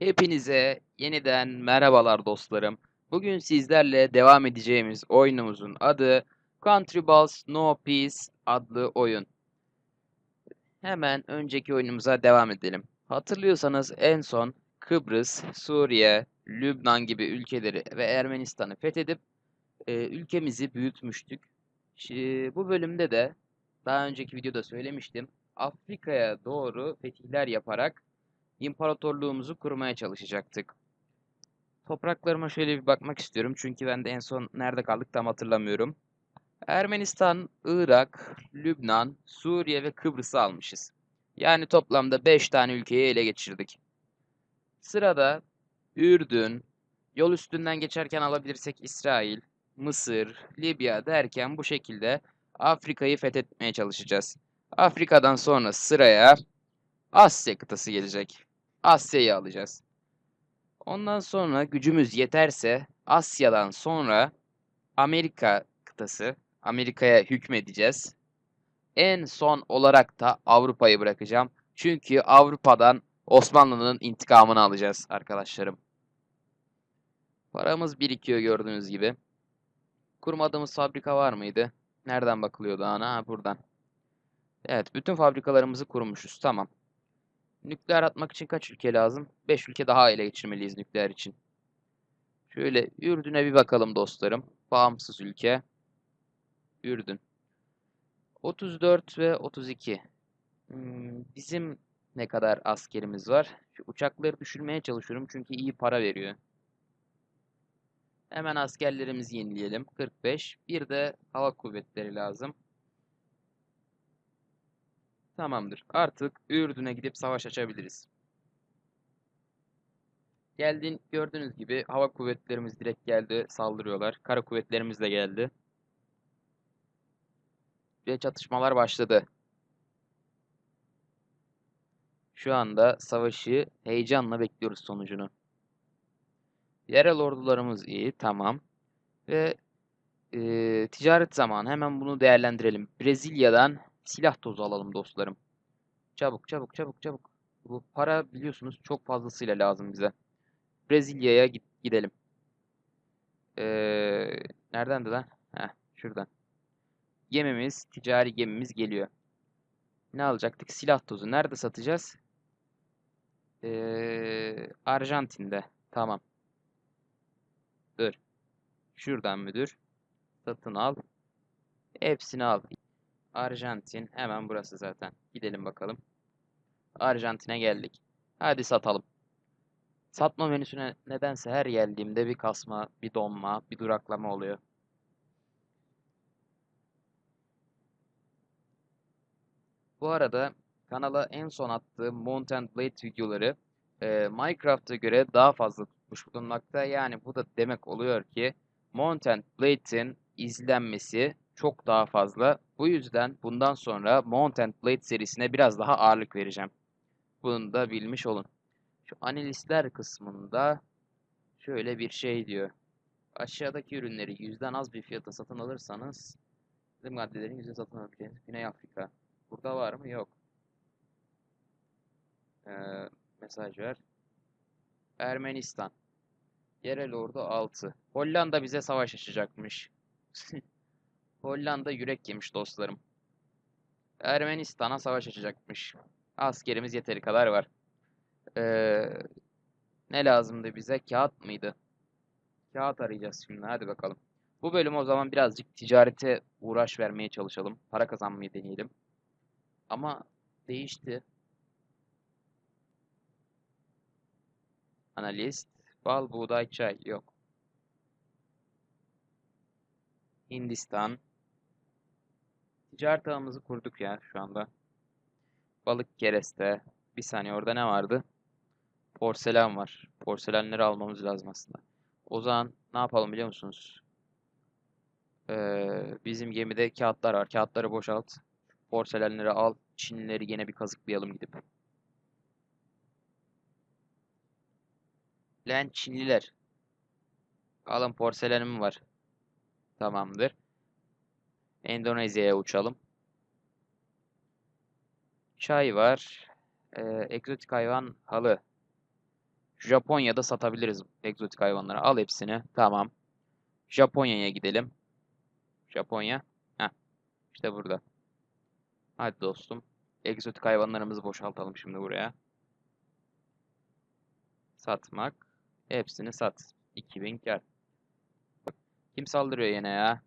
Hepinize yeniden merhabalar dostlarım. Bugün sizlerle devam edeceğimiz oyunumuzun adı Country Balls No Peace adlı oyun. Hemen önceki oyunumuza devam edelim. Hatırlıyorsanız en son Kıbrıs, Suriye, Lübnan gibi ülkeleri ve Ermenistan'ı fethedip e, ülkemizi büyütmüştük. Şi- bu bölümde de daha önceki videoda söylemiştim. Afrika'ya doğru fetihler yaparak imparatorluğumuzu kurmaya çalışacaktık. Topraklarıma şöyle bir bakmak istiyorum. Çünkü ben de en son nerede kaldık tam hatırlamıyorum. Ermenistan, Irak, Lübnan, Suriye ve Kıbrıs'ı almışız. Yani toplamda 5 tane ülkeyi ele geçirdik. Sırada Ürdün, yol üstünden geçerken alabilirsek İsrail, Mısır, Libya derken bu şekilde Afrika'yı fethetmeye çalışacağız. Afrika'dan sonra sıraya Asya kıtası gelecek. Asya'yı alacağız. Ondan sonra gücümüz yeterse Asya'dan sonra Amerika kıtası, Amerika'ya hükmedeceğiz. En son olarak da Avrupa'yı bırakacağım. Çünkü Avrupa'dan Osmanlı'nın intikamını alacağız arkadaşlarım. Paramız birikiyor gördüğünüz gibi. Kurmadığımız fabrika var mıydı? Nereden bakılıyordu ana? Ha, buradan. Evet, bütün fabrikalarımızı kurmuşuz. Tamam. Nükleer atmak için kaç ülke lazım? 5 ülke daha ele geçirmeliyiz nükleer için. Şöyle Ürdün'e bir bakalım dostlarım. Bağımsız ülke. Ürdün. 34 ve 32. Hmm, bizim ne kadar askerimiz var? Şu uçakları düşürmeye çalışıyorum çünkü iyi para veriyor. Hemen askerlerimizi yenileyelim. 45. Bir de hava kuvvetleri lazım. Tamamdır. Artık Ürdün'e gidip savaş açabiliriz. Geldin, gördüğünüz gibi hava kuvvetlerimiz direkt geldi, saldırıyorlar. Kara kuvvetlerimiz de geldi. Ve çatışmalar başladı. Şu anda savaşı heyecanla bekliyoruz sonucunu. Yerel ordularımız iyi, tamam. Ve e, ticaret zamanı. Hemen bunu değerlendirelim. Brezilya'dan silah tozu alalım dostlarım. Çabuk, çabuk, çabuk, çabuk. Bu para biliyorsunuz çok fazlasıyla lazım bize. Brezilya'ya git gidelim. Ee, neredendi lan? Heh, şuradan. Gemimiz, ticari gemimiz geliyor. Ne alacaktık? Silah tozu. Nerede satacağız? Ee, Arjantin'de. Tamam. Dur. Şuradan müdür. Satın al. Hepsini al. Arjantin. Hemen burası zaten. Gidelim bakalım. Arjantin'e geldik. Hadi satalım. Satma menüsüne nedense her geldiğimde bir kasma, bir donma, bir duraklama oluyor. Bu arada kanala en son attığım Mount Blade videoları e, Minecraft'a göre daha fazla tutmuş bulunmakta. Yani bu da demek oluyor ki Mount Blade'in izlenmesi çok daha fazla. Bu yüzden bundan sonra Mount and Blade serisine biraz daha ağırlık vereceğim. Bunu da bilmiş olun. Şu analistler kısmında şöyle bir şey diyor. Aşağıdaki ürünleri yüzden az bir fiyata satın alırsanız tüm maddelerin yüzde satın alabileceğiniz Güney Afrika. Burada var mı? Yok. Ee, mesaj ver. Ermenistan. Yerel ordu 6. Hollanda bize savaş açacakmış. Hollanda yürek yemiş dostlarım. Ermenistan'a savaş açacakmış. Askerimiz yeteri kadar var. Ee, ne lazımdı bize? Kağıt mıydı? Kağıt arayacağız şimdi. Hadi bakalım. Bu bölüm o zaman birazcık ticarete uğraş vermeye çalışalım. Para kazanmayı deneyelim. Ama değişti. Analist. Bal, buğday, çay. Yok. Hindistan. Ticaret ağımızı kurduk ya şu anda. Balık kereste. Bir saniye orada ne vardı? Porselen var. Porselenleri almamız lazım aslında. O zaman ne yapalım biliyor musunuz? Ee, bizim gemide kağıtlar var. Kağıtları boşalt. Porselenleri al. Çinlileri yine bir kazıklayalım gidip. Lan Çinliler. Alın porselenim var. Tamamdır. Endonezya'ya uçalım. Çay var. Ee, egzotik hayvan halı. Japonya'da satabiliriz egzotik hayvanları. Al hepsini. Tamam. Japonya'ya gidelim. Japonya. Heh. İşte burada. Hadi dostum. Egzotik hayvanlarımızı boşaltalım şimdi buraya. Satmak. Hepsini sat. 2000 kar. Kim saldırıyor yine ya?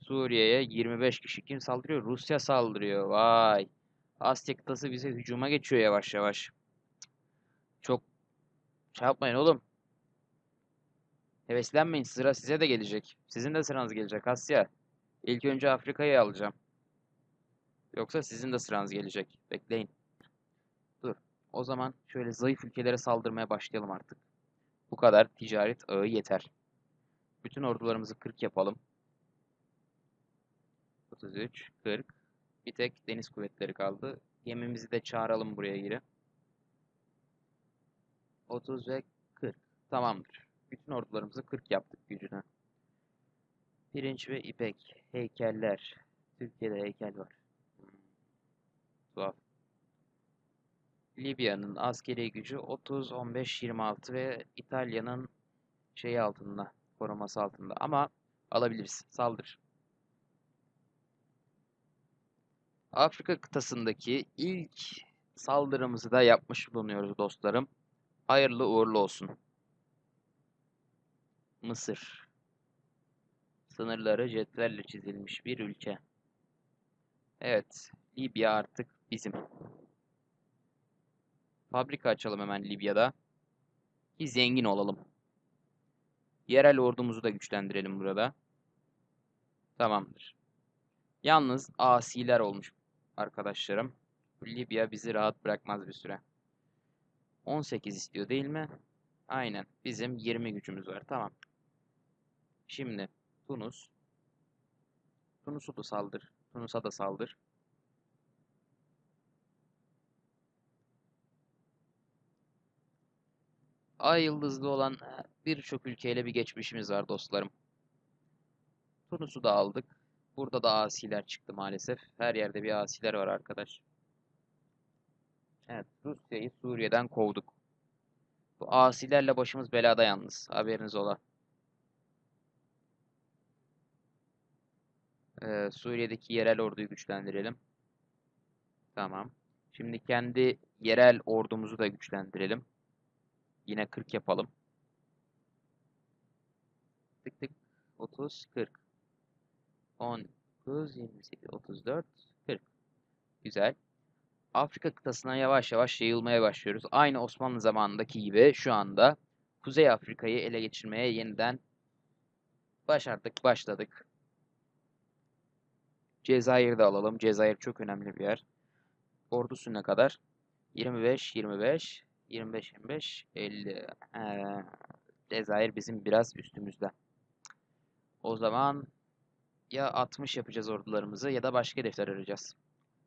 Suriye'ye 25 kişi. Kim saldırıyor? Rusya saldırıyor. Vay. Asya kıtası bize hücuma geçiyor yavaş yavaş. Çok şey oğlum. Heveslenmeyin. Sıra size de gelecek. Sizin de sıranız gelecek Asya. İlk önce Afrika'yı alacağım. Yoksa sizin de sıranız gelecek. Bekleyin. Dur. O zaman şöyle zayıf ülkelere saldırmaya başlayalım artık. Bu kadar ticaret ağı yeter. Bütün ordularımızı 40 yapalım. 33, 40. Bir tek deniz kuvvetleri kaldı. Gemimizi de çağıralım buraya geri. 30 ve 40. Tamamdır. Bütün ordularımızı 40 yaptık gücüne. Pirinç ve ipek. Heykeller. Türkiye'de heykel var. Hmm. Tuhaf. Libya'nın askeri gücü 30, 15, 26 ve İtalya'nın şeyi altında, koruması altında. Ama alabiliriz. Saldır. Afrika kıtasındaki ilk saldırımızı da yapmış bulunuyoruz dostlarım. Hayırlı uğurlu olsun. Mısır. Sınırları cetvelle çizilmiş bir ülke. Evet, Libya artık bizim. Fabrika açalım hemen Libya'da. Ki zengin olalım. Yerel ordumuzu da güçlendirelim burada. Tamamdır. Yalnız asiler olmuş arkadaşlarım. Libya bizi rahat bırakmaz bir süre. 18 istiyor değil mi? Aynen. Bizim 20 gücümüz var. Tamam. Şimdi Tunus. Tunus'u da saldır. Tunus'a da saldır. Ay yıldızlı olan e, birçok ülkeyle bir geçmişimiz var dostlarım. Tunus'u da aldık. Burada da asiler çıktı maalesef. Her yerde bir asiler var arkadaş. Evet, Rusya'yı Suriye'den kovduk. Bu asilerle başımız belada yalnız. Haberiniz ola. Ee, Suriye'deki yerel orduyu güçlendirelim. Tamam. Şimdi kendi yerel ordumuzu da güçlendirelim. Yine 40 yapalım. Tık tık. 30, 40. 19, 28, 34, 40. Güzel. Afrika kıtasına yavaş yavaş yayılmaya başlıyoruz. Aynı Osmanlı zamanındaki gibi şu anda Kuzey Afrika'yı ele geçirmeye yeniden başardık, başladık. Cezayir'de alalım. Cezayir çok önemli bir yer. Ordusu ne kadar? 25, 25, 25, 25, 50. Ee, Cezayir bizim biraz üstümüzde. O zaman ya 60 yapacağız ordularımızı ya da başka hedefler arayacağız.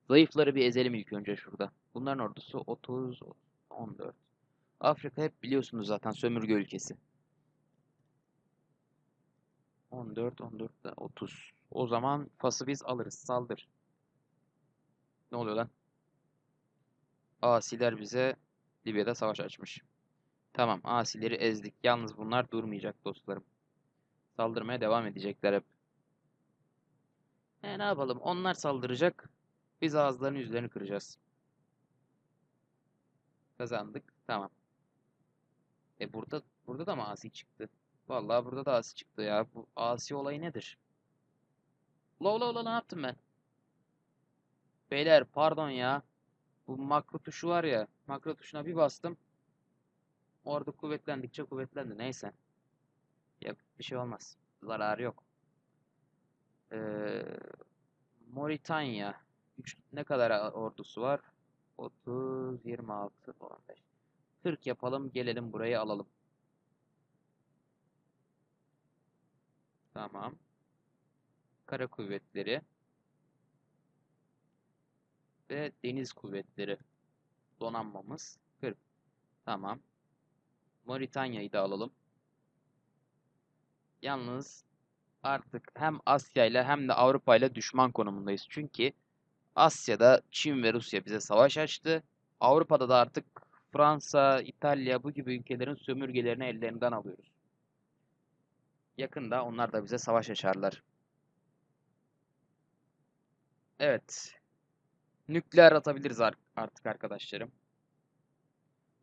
Zayıfları bir ezelim ilk önce şurada. Bunların ordusu 30, 14. Afrika hep biliyorsunuz zaten sömürge ülkesi. 14, 14 da 30. O zaman Fas'ı biz alırız. Saldır. Ne oluyor lan? Asiler bize Libya'da savaş açmış. Tamam, Asileri ezdik. Yalnız bunlar durmayacak dostlarım. Saldırmaya devam edecekler hep. Ne yapalım? Onlar saldıracak. Biz ağızlarını yüzlerini kıracağız. Kazandık. Tamam. E burada burada da mı asi çıktı? Vallahi burada da asi çıktı ya. Bu asi olayı nedir? Ula ula ula ne yaptım ben? Beyler pardon ya. Bu makro tuşu var ya. Makro tuşuna bir bastım. Orada kuvvetlendikçe kuvvetlendi. Neyse. Yok bir şey olmaz. Zararı yok. Ee, Moritanya. Ne kadar ordusu var? 30, 26, 15. 40 yapalım. Gelelim burayı alalım. Tamam. Kara kuvvetleri. Ve deniz kuvvetleri. Donanmamız 40. Tamam. Moritanya'yı da alalım. Yalnız artık hem Asya ile hem de Avrupa ile düşman konumundayız. Çünkü Asya'da Çin ve Rusya bize savaş açtı. Avrupa'da da artık Fransa, İtalya bu gibi ülkelerin sömürgelerini ellerinden alıyoruz. Yakında onlar da bize savaş açarlar. Evet. Nükleer atabiliriz ar- artık arkadaşlarım.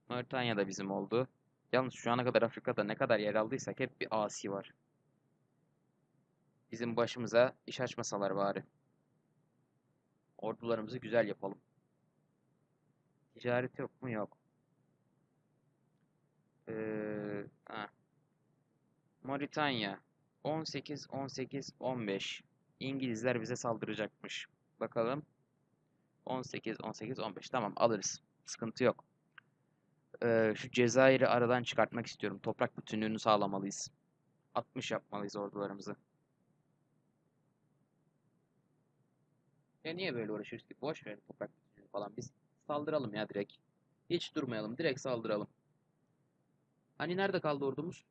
Moritanya da bizim oldu. Yalnız şu ana kadar Afrika'da ne kadar yer aldıysak hep bir asi var. Bizim başımıza iş açmasalar bari. Ordularımızı güzel yapalım. Ticaret yok mu? Yok. Ee. Moritanya 18 18 15. İngilizler bize saldıracakmış. Bakalım. 18 18 15. Tamam alırız. Sıkıntı yok. Ee, şu Cezayir'i aradan çıkartmak istiyorum. Toprak bütünlüğünü sağlamalıyız. 60 yapmalıyız ordularımızı. Ya niye böyle uğraşıyoruz ki? Boş ver toprak falan. Biz saldıralım ya direkt. Hiç durmayalım. Direkt saldıralım. Hani nerede kaldı ordumuz?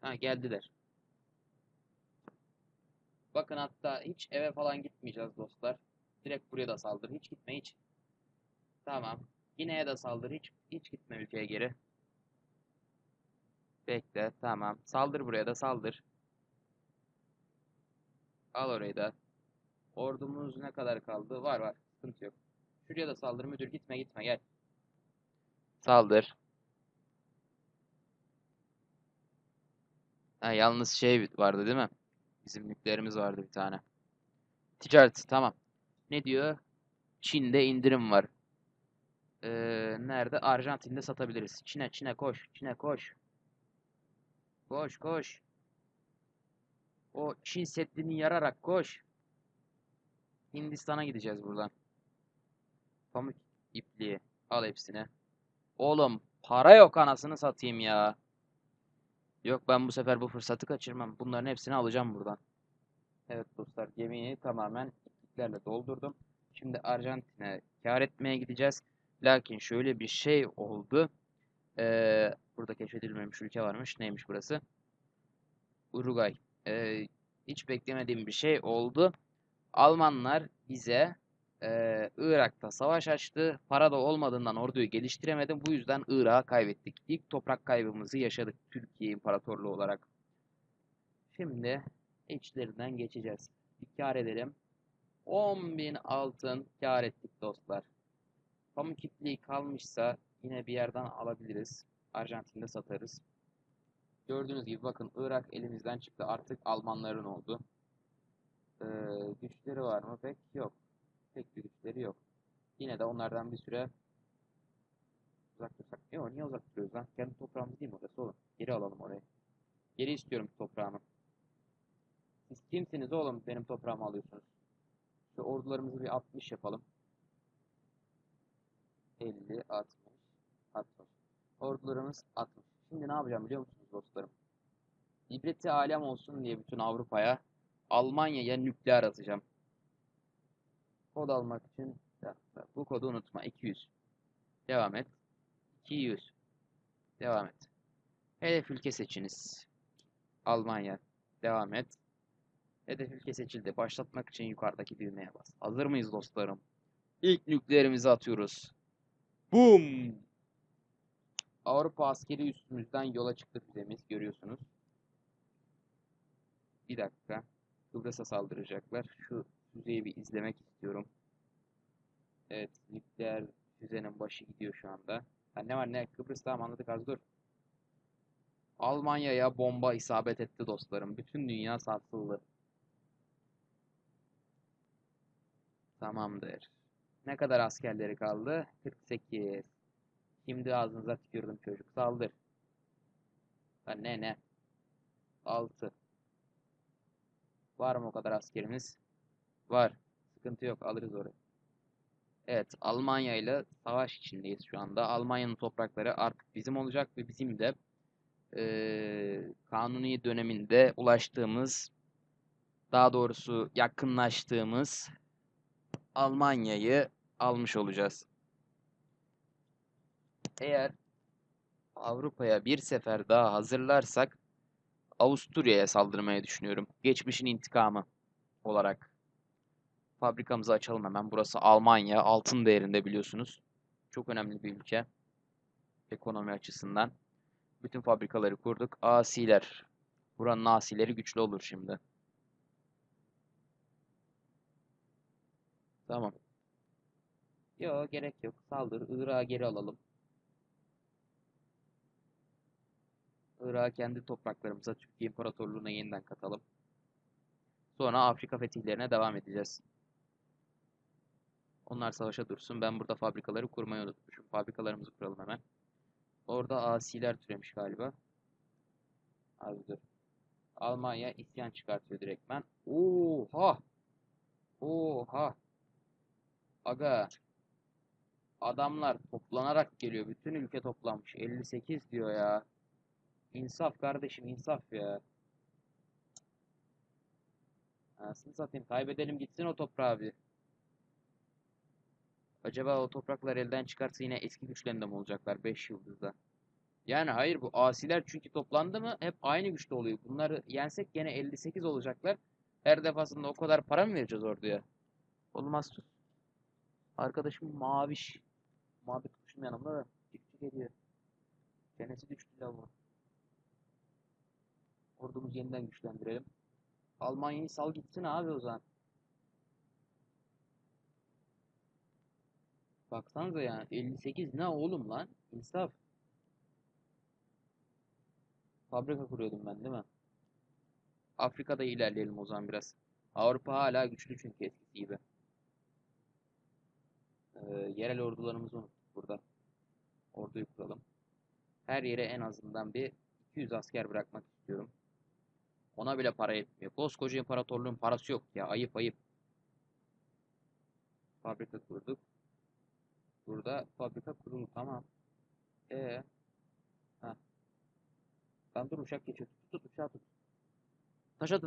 Ha geldiler. Bakın hatta hiç eve falan gitmeyeceğiz dostlar. Direkt buraya da saldır. Hiç gitme hiç. Tamam. Gine'ye de saldır. Hiç hiç gitme ülkeye geri. Bekle. Tamam. Saldır buraya da saldır. Al orayı da. Ordumuz ne kadar kaldı? Var var. Sıkıntı yok. Şuraya da saldır müdür. Gitme gitme gel. Saldır. Ha, yalnız şey vardı değil mi? Bizim nükleerimiz vardı bir tane. Ticaret tamam. Ne diyor? Çin'de indirim var. Ee, nerede? Arjantin'de satabiliriz. Çin'e Çin'e koş. Çin'e koş. Koş koş. O Çin Seddi'ni yararak koş. Hindistan'a gideceğiz buradan. Pamuk ipliği. Al hepsini. Oğlum para yok anasını satayım ya. Yok ben bu sefer bu fırsatı kaçırmam. Bunların hepsini alacağım buradan. Evet dostlar gemiyi tamamen ipliklerle doldurdum. Şimdi Arjantin'e kar etmeye gideceğiz. Lakin şöyle bir şey oldu. Ee, burada keşfedilmemiş ülke varmış. Neymiş burası? Uruguay. Ee, hiç beklemediğim bir şey oldu. Almanlar bize ee, Irak'ta savaş açtı. Para da olmadığından orduyu geliştiremedim. Bu yüzden Irak'ı kaybettik. İlk toprak kaybımızı yaşadık Türkiye İmparatorluğu olarak. Şimdi içlerinden geçeceğiz. Bir kar edelim. 10.000 altın kar ettik dostlar. Pamuk ipliği kalmışsa yine bir yerden alabiliriz. Arjantin'de satarız. Gördüğünüz gibi bakın Irak elimizden çıktı. Artık Almanların oldu. Ee, güçleri var mı? Pek yok. Pek bir güçleri yok. Yine de onlardan bir süre uzak dursak. Yok niye uzak duruyoruz lan? Kendi toprağımız değil mi orası oğlum? Geri alalım orayı. Geri istiyorum toprağımı. Siz kimsiniz oğlum benim toprağımı alıyorsunuz? Şu ordularımızı bir 60 yapalım. 50, 60, 60. Ordularımız 60. Şimdi ne yapacağım biliyor musunuz dostlarım? İbreti alem olsun diye bütün Avrupa'ya Almanya'ya nükleer atacağım. Kod almak için bu kodu unutma. 200. Devam et. 200. Devam et. Hedef ülke seçiniz. Almanya. Devam et. Hedef ülke seçildi. Başlatmak için yukarıdaki düğmeye bas. Hazır mıyız dostlarım? İlk nükleerimizi atıyoruz. Boom! Avrupa askeri üstümüzden yola çıktı füzemiz. Görüyorsunuz. Bir dakika. Kıbrıs'a saldıracaklar. Şu füzeyi bir izlemek istiyorum. Evet. Nükleer füzenin başı gidiyor şu anda. Ha, ne var ne? Kıbrıs tamam anladık az dur. Almanya'ya bomba isabet etti dostlarım. Bütün dünya sarsıldı. Tamamdır. Ne kadar askerleri kaldı? 48. Şimdi ağzınıza tükürdüm çocuk. Saldır. Ha, ne ne? 6. Var mı o kadar askerimiz? Var. Sıkıntı yok. Alırız orayı. Evet. Almanya ile savaş içindeyiz şu anda. Almanya'nın toprakları artık bizim olacak ve bizim de e, kanuni döneminde ulaştığımız daha doğrusu yakınlaştığımız Almanya'yı almış olacağız. Eğer Avrupa'ya bir sefer daha hazırlarsak Avusturya'ya saldırmayı düşünüyorum. Geçmişin intikamı olarak. Fabrikamızı açalım hemen. Burası Almanya. Altın değerinde biliyorsunuz. Çok önemli bir ülke. Ekonomi açısından. Bütün fabrikaları kurduk. Asiler. Buranın asileri güçlü olur şimdi. Tamam. Yo gerek yok. Saldır. Irak'ı geri alalım. Irak'ı kendi topraklarımıza, Türkiye İmparatorluğu'na yeniden katalım. Sonra Afrika fetihlerine devam edeceğiz. Onlar savaşa dursun. Ben burada fabrikaları kurmayı unutmuşum. Fabrikalarımızı kuralım hemen. Orada asiler türemiş galiba. Abi dur. Almanya isyan çıkartıyor direktmen. Oha! Oha! Aga. Adamlar toplanarak geliyor. Bütün ülke toplanmış. 58 diyor ya. İnsaf kardeşim insaf ya. Anasını satayım. Kaybedelim gitsin o toprağı bir. Acaba o topraklar elden çıkarsa yine eski güçlerinde mi olacaklar 5 yıldızda? Yani hayır bu asiler çünkü toplandı mı hep aynı güçte oluyor. Bunları yensek gene 58 olacaklar. Her defasında o kadar para mı vereceğiz orduya? Olmaz. Arkadaşım maviş. Mavi kuşum yanımda da dipçi geliyor. Çenesi düştü lavuğun. Ordumuzu yeniden güçlendirelim. Almanya'yı sal gitsin abi o zaman. Baksanıza ya 58 ne oğlum lan? İnsaf. Fabrika kuruyordum ben değil mi? Afrika'da ilerleyelim o zaman biraz. Avrupa hala güçlü çünkü eskisi gibi. Ee, yerel ordularımızı unuttuk burada. Orduyu kuralım. Her yere en azından bir 200 asker bırakmak istiyorum. Ona bile para yetmiyor. Koskoca imparatorluğun parası yok ya. Ayıp ayıp. Fabrika kurduk. Burada fabrika kurulu tamam. Ee, ha. Lan dur uçak geçiyor. Tut tut uçağı tut.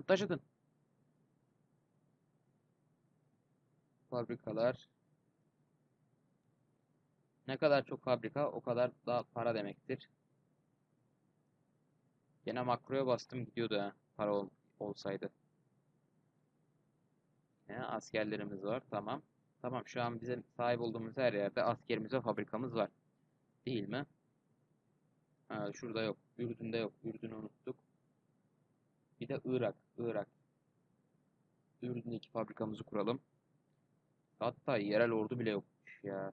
Taş atın. Fabrikalar. Ne kadar çok fabrika o kadar da para demektir. Gene makroya bastım gidiyordu ha. Para ol- olsaydı. Ne askerlerimiz var tamam. Tamam şu an bizim sahip olduğumuz her yerde askerimiz ve fabrikamız var. Değil mi? Ha, şurada yok. Ürdün'de yok. Ürdün'ü unuttuk. Bir de Irak. Irak. Ürdün'deki fabrikamızı kuralım. Hatta yerel ordu bile yokmuş ya.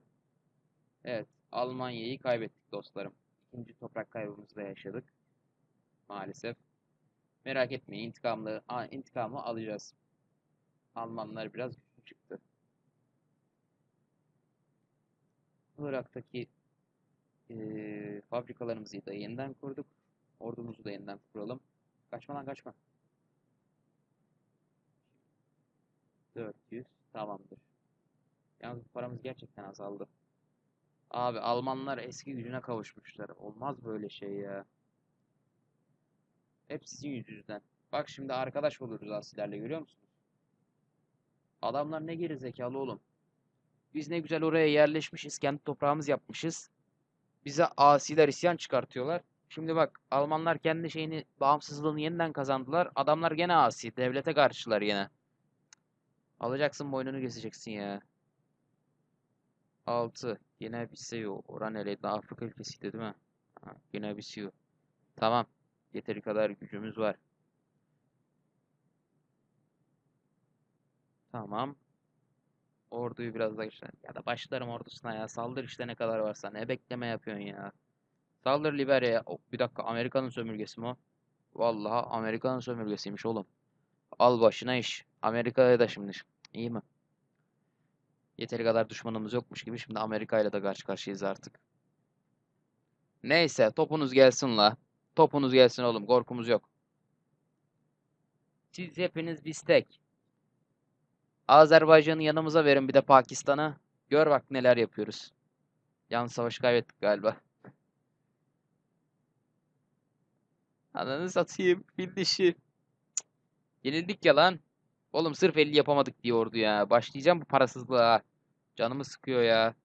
Evet. Almanya'yı kaybettik dostlarım. İkinci toprak kaybımızı da yaşadık. Maalesef. Merak etmeyin. intikamlı, intikamı alacağız. Almanlar biraz güçlü çıktı. Irak'taki eee, fabrikalarımızı da yeniden kurduk. Ordumuzu da yeniden kuralım. Kaçma lan kaçma. 400 tamamdır. Yalnız paramız gerçekten azaldı. Abi Almanlar eski gücüne kavuşmuşlar. Olmaz böyle şey ya. Hep sizin yüzünüzden. Bak şimdi arkadaş oluruz asilerle görüyor musunuz? Adamlar ne geri zekalı oğlum. Biz ne güzel oraya yerleşmişiz. Kendi toprağımız yapmışız. Bize asiler isyan çıkartıyorlar. Şimdi bak Almanlar kendi şeyini bağımsızlığını yeniden kazandılar. Adamlar gene asi. Devlete karşılar yine. Alacaksın boynunu keseceksin ya. 6. Yine Bissau. Oran eleydi. Afrika ülkesiydi değil mi? Yine Bissau. Tamam. Yeteri kadar gücümüz var. Tamam. Orduyu biraz daha güçlen. Ya da başlarım ordusuna ya. Saldır işte ne kadar varsa. Ne bekleme yapıyorsun ya. Saldır Liberya'ya. Oh, bir dakika Amerika'nın sömürgesi mi o? Vallahi Amerika'nın sömürgesiymiş oğlum. Al başına iş. Amerika'ya da şimdi. İyi mi? Yeteri kadar düşmanımız yokmuş gibi şimdi Amerika ile de karşı karşıyayız artık. Neyse topunuz gelsin la. Topunuz gelsin oğlum korkumuz yok. Siz hepiniz bistek. Azerbaycan'ı yanımıza verin bir de Pakistan'ı. Gör bak neler yapıyoruz. Yalnız savaşı kaybettik galiba. Ananı satayım. Fil dişi. Cık. Yenildik ya lan. Oğlum sırf 50 yapamadık diye ordu ya. Başlayacağım bu parasızlığa. Canımı sıkıyor ya.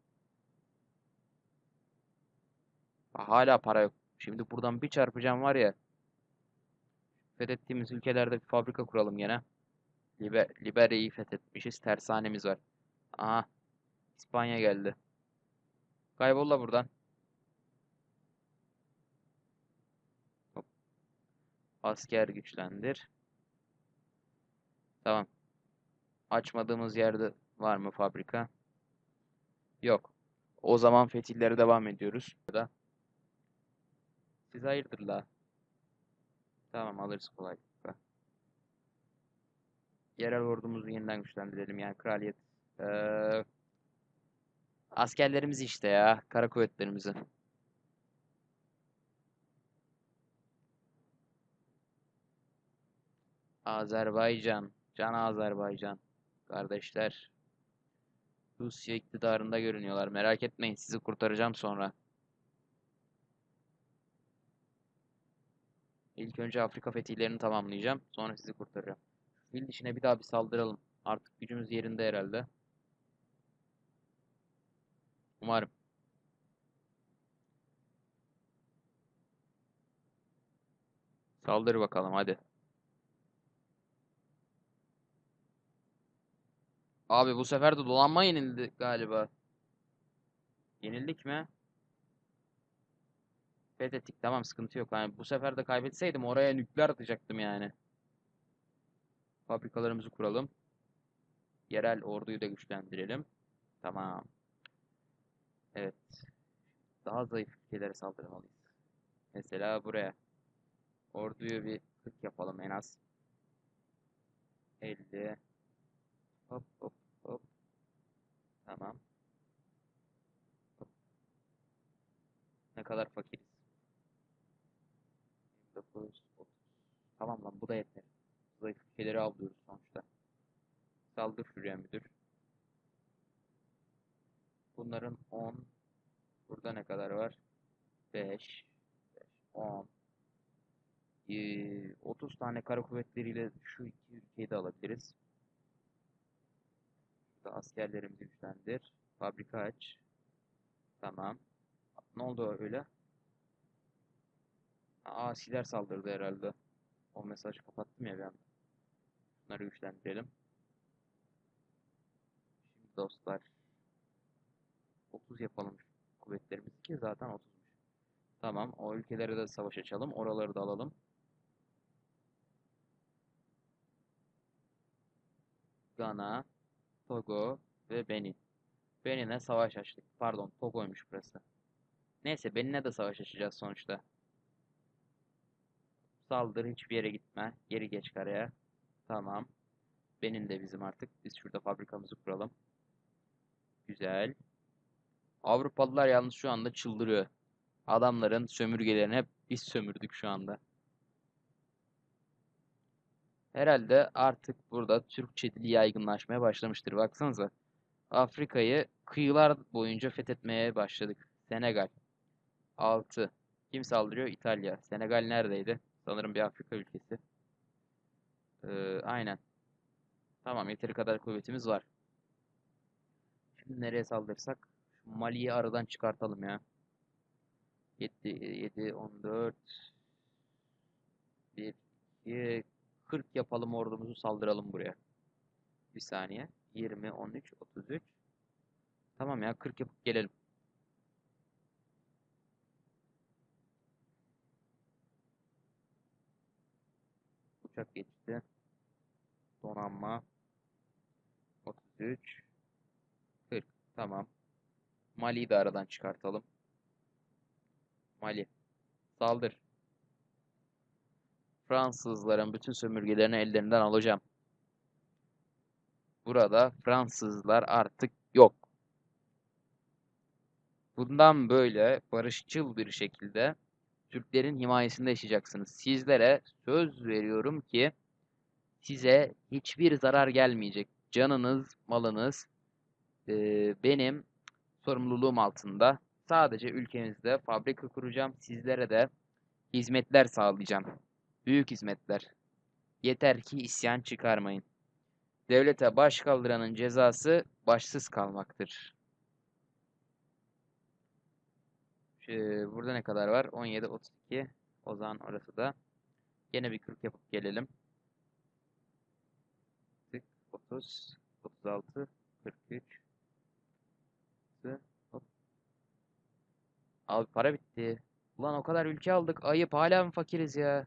Hala para yok. Şimdi buradan bir çarpacağım var ya. Fethettiğimiz ülkelerde bir fabrika kuralım gene. Liber Liberia'yı fethetmişiz. Tersanemiz var. Aha. İspanya geldi. Kaybol da buradan. Hop. Asker güçlendir. Tamam. Açmadığımız yerde var mı fabrika? Yok. O zaman fetihleri devam ediyoruz. Burada. Siz hayırdır la? Tamam alırız kolaylıkla. Yerel ordumuzu yeniden güçlendirelim yani kraliyet. Ee, askerlerimizi işte ya. Kara kuvvetlerimizi. Azerbaycan. Can Azerbaycan. Kardeşler. Rusya iktidarında görünüyorlar. Merak etmeyin sizi kurtaracağım sonra. İlk önce Afrika fetihlerini tamamlayacağım. Sonra sizi kurtaracağım. Fil dişine bir daha bir saldıralım. Artık gücümüz yerinde herhalde. Umarım. Saldır bakalım hadi. Abi bu sefer de dolanma yenildi galiba. Yenildik mi? Fethettik tamam sıkıntı yok. Yani bu sefer de kaybetseydim oraya nükleer atacaktım yani. Fabrikalarımızı kuralım. Yerel orduyu da güçlendirelim. Tamam. Evet. Daha zayıf ülkelere saldırmalıyız. Mesela buraya. Orduyu bir 40 yapalım en az. 50. Hop hop hop. Tamam. Hop. Ne kadar fakiriz. 29, 30. Tamam lan bu da yeter. Zayıf ülkeleri avlıyoruz sonuçta. Saldır şuraya müdür. Bunların 10. Burada ne kadar var? 5. 10. 30 tane kara kuvvetleriyle şu iki ülkeyi de alabiliriz. Burada askerlerimizi güçlendir. Fabrika aç. Tamam. Ne oldu öyle? Asiler saldırdı herhalde. O mesajı kapattım ya anda. Bunları güçlendirelim. Şimdi dostlar. 30 yapalım kuvvetlerimiz ki zaten 30'muş. Tamam. O ülkelere de savaş açalım. Oraları da alalım. Gana, Togo ve Benin. Benin'e savaş açtık. Pardon, Togo'ymuş burası. Neyse, Benin'e de savaş açacağız sonuçta. Saldır, hiçbir yere gitme. Geri geç karaya. Tamam. Benin de bizim artık. Biz şurada fabrikamızı kuralım. Güzel. Avrupalılar yalnız şu anda çıldırıyor. Adamların sömürgelerini hep biz sömürdük şu anda. Herhalde artık burada Türkçe dili yaygınlaşmaya başlamıştır. Baksanıza. Afrika'yı kıyılar boyunca fethetmeye başladık. Senegal. 6. Kim saldırıyor? İtalya. Senegal neredeydi? Sanırım bir Afrika ülkesi. Ee, aynen. Tamam yeteri kadar kuvvetimiz var. Şimdi nereye saldırsak? Mali'yi aradan çıkartalım ya. 7, 7, 14 1, 2, 40 yapalım ordumuzu saldıralım buraya. Bir saniye. 20, 13, 33. Tamam ya 40 yapıp gelelim. Uçak geçti. Donanma. 33. 40. Tamam. Mali'yi de aradan çıkartalım. Mali. Saldır. Fransızların bütün sömürgelerini ellerinden alacağım. Burada Fransızlar artık yok. Bundan böyle barışçıl bir şekilde Türklerin himayesinde yaşayacaksınız. Sizlere söz veriyorum ki size hiçbir zarar gelmeyecek. Canınız, malınız e, benim sorumluluğum altında. Sadece ülkemizde fabrika kuracağım. Sizlere de hizmetler sağlayacağım. Büyük hizmetler. Yeter ki isyan çıkarmayın. Devlete baş kaldıranın cezası başsız kalmaktır. Şu, burada ne kadar var? 17, 32. O zaman orası da. Yine bir 40 yapıp gelelim. 30, 36, 43. Hop. Abi para bitti. Ulan o kadar ülke aldık. Ayıp hala mı fakiriz ya?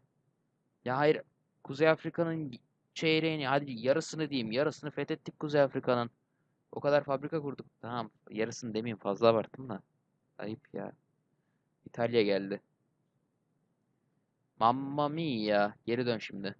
Ya hayır Kuzey Afrika'nın çeyreğini hadi yarısını diyeyim yarısını fethettik Kuzey Afrika'nın. O kadar fabrika kurduk. Tamam yarısını demeyeyim fazla abarttım da. Ayıp ya. İtalya geldi. Mamma mia. Geri dön şimdi.